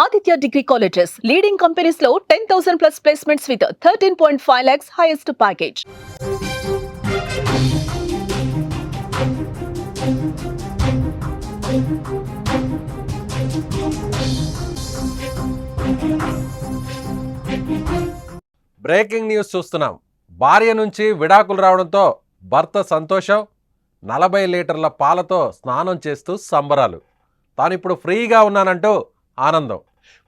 Aditya degree colleges leading కంపెనీస్లో ten thousand plus placements with thirteen point five lakhs highest package breaking news చూస్తున్నాం. భార్య నుంచి విడాకులు రావడంతో భర్త సంతోషం నలభై లీటర్ల పాలతో స్నానం చేస్తూ సంబరాలు. తాను ఇప్పుడు ఫ్రీగా ఉన్నానంటూ ఆనందం.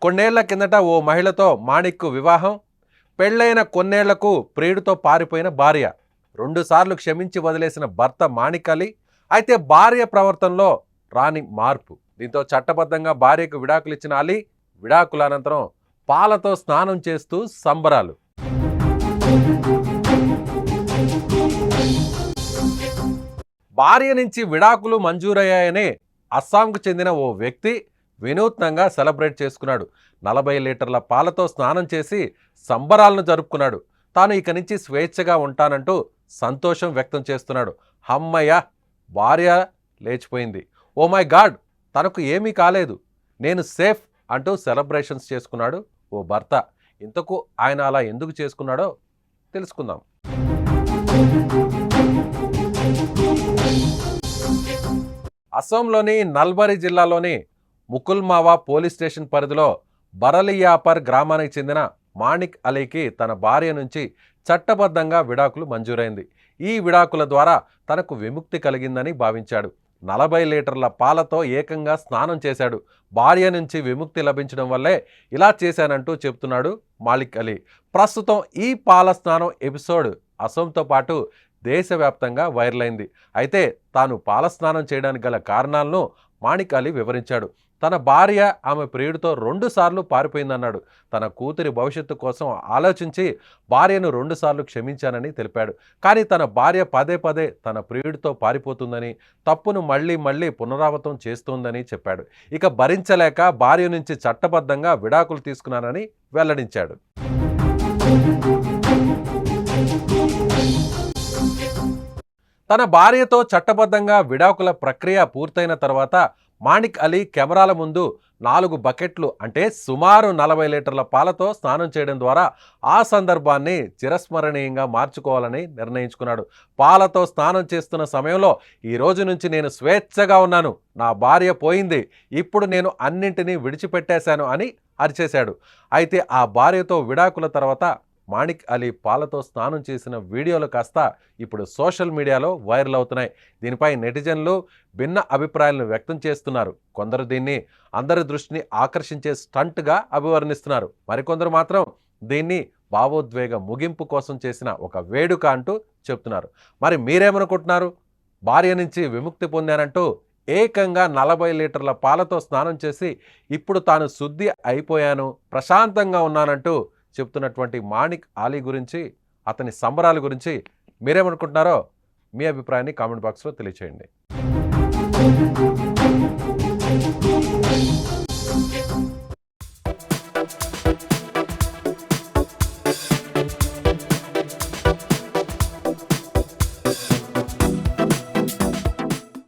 కొన్నేళ్ళ కిందట ఓ మహిళతో మాణిక్కు వివాహం పెళ్ళైన కొన్నేళ్ళకు ప్రియుడితో పారిపోయిన భార్య. రెండుసార్లు క్షమించి వదిలేసిన భర్త మాణికలి అయితే భార్య ప్రవర్తనలో రాని మార్పు. దీంతో చట్టబద్ధంగా భార్యకు విడాకులు ఇచ్చిన అలీ విడాకుల అనంతరం పాలతో స్నానం చేస్తూ సంబరాలు. భార్య నుంచి విడాకులు మంజూరయ్యాయని అస్సాంకు చెందిన ఓ వ్యక్తి వినూత్నంగా సెలబ్రేట్ చేసుకున్నాడు. నలభై లీటర్ల పాలతో స్నానం చేసి సంబరాలను జరుపుకున్నాడు. తాను ఇక నుంచి స్వేచ్ఛగా ఉంటానంటూ సంతోషం వ్యక్తం చేస్తున్నాడు. హమ్మయ్య! భార్య లేచిపోయింది. Oh my god! తనకు ఏమీ కాలేదు. నేను సేఫ్ అంటూ సెలబ్రేషన్స్ చేసుకున్నాడు ఓ భర్త. ఇంతకు ఆయన అలా ఎందుకు చేసుకున్నాడో తెలుసుకుందాం. అసోంలోని నల్బరి జిల్లాలోని ముకుల్మావా పోలీస్ స్టేషన్ పరిధిలో బరలియాపర్ గ్రామానికి చెందిన మాణిక్ అలీకి తన భార్య నుంచి చట్టబద్ధంగా విడాకులు మంజూరైంది. ఈ విడాకుల ద్వారా తనకు విముక్తి కలిగిందని భావించాడు. నలభై లీటర్ల పాలతో ఏకంగా స్నానం చేశాడు. భార్య నుంచి విముక్తి లభించడం వల్లే ఇలా చేశానంటూ చెప్తున్నాడు మాలిక్ అలీ. ప్రస్తుతం ఈ పాల స్నానం ఎపిసోడ్ అసోంతో పాటు దేశవ్యాప్తంగా వైరల్ అయింది. అయితే తాను పాల స్నానం చేయడానికి గల కారణాలను మాణిక్ అలీ వివరించాడు. తన భార్య ఆమె ప్రియుడితో రెండుసార్లు పారిపోయిందన్నాడు. తన కూతురి భవిష్యత్తు కోసం ఆలోచించి భార్యను రెండుసార్లు క్షమించానని తెలిపాడు. కానీ తన భార్య పదే పదే తన ప్రియుడితో పారిపోతుందని తప్పును మళ్ళీ మళ్ళీ పునరావృతం చేస్తోందని చెప్పాడు. ఇక భరించలేక భార్య నుంచి చట్టబద్ధంగా విడాకులు తీసుకున్నానని వెల్లడించాడు. తన భార్యతో చట్టబద్ధంగా విడాకుల ప్రక్రియ పూర్తయిన తర్వాత మాణిక్ అలీ కెమెరాల ముందు నాలుగు బకెట్లు అంటే సుమారు నలభై లీటర్ల పాలతో స్నానం చేయడం ద్వారా ఆ సందర్భాన్ని చిరస్మరణీయంగా మార్చుకోవాలని నిర్ణయించుకున్నాడు. పాలతో స్నానం చేస్తున్న సమయంలో ఈ రోజు నుంచి నేను స్వేచ్ఛగా ఉన్నాను. నా భార్య పోయింది. ఇప్పుడు నేను అన్నింటినీ విడిచిపెట్టేశాను అని అరిచేశాడు. అయితే ఆ భార్యతో విడాకుల తర్వాత మాణిక్ అలీ పాలతో స్నానం చేసిన వీడియోలు కాస్త ఇప్పుడు సోషల్ మీడియాలో వైరల్ అవుతున్నాయి. దీనిపై నెటిజన్లు భిన్న అభిప్రాయాలను వ్యక్తం చేస్తున్నారు. కొందరు దీన్ని అందరి దృష్టిని ఆకర్షించే స్టంట్గా అభివర్ణిస్తున్నారు. మరికొందరు మాత్రం దీన్ని భావోద్వేగ ముగింపు కోసం చేసిన ఒక వేడుక అంటూ చెప్తున్నారు. మరి మీరేమనుకుంటున్నారు? భార్య నుంచి విముక్తి పొందానంటూ ఏకంగా నలభై లీటర్ల పాలతో స్నానం చేసి ఇప్పుడు తాను శుద్ధి అయిపోయాను ప్రశాంతంగా ఉన్నానంటూ చెప్తున్నటువంటి మాణిక్ ఆలీ గురించి అతని సంబరాల గురించి మీరేమనుకుంటున్నారో మీ అభిప్రాయాన్ని కామెంట్ బాక్స్లో తెలియచేయండి.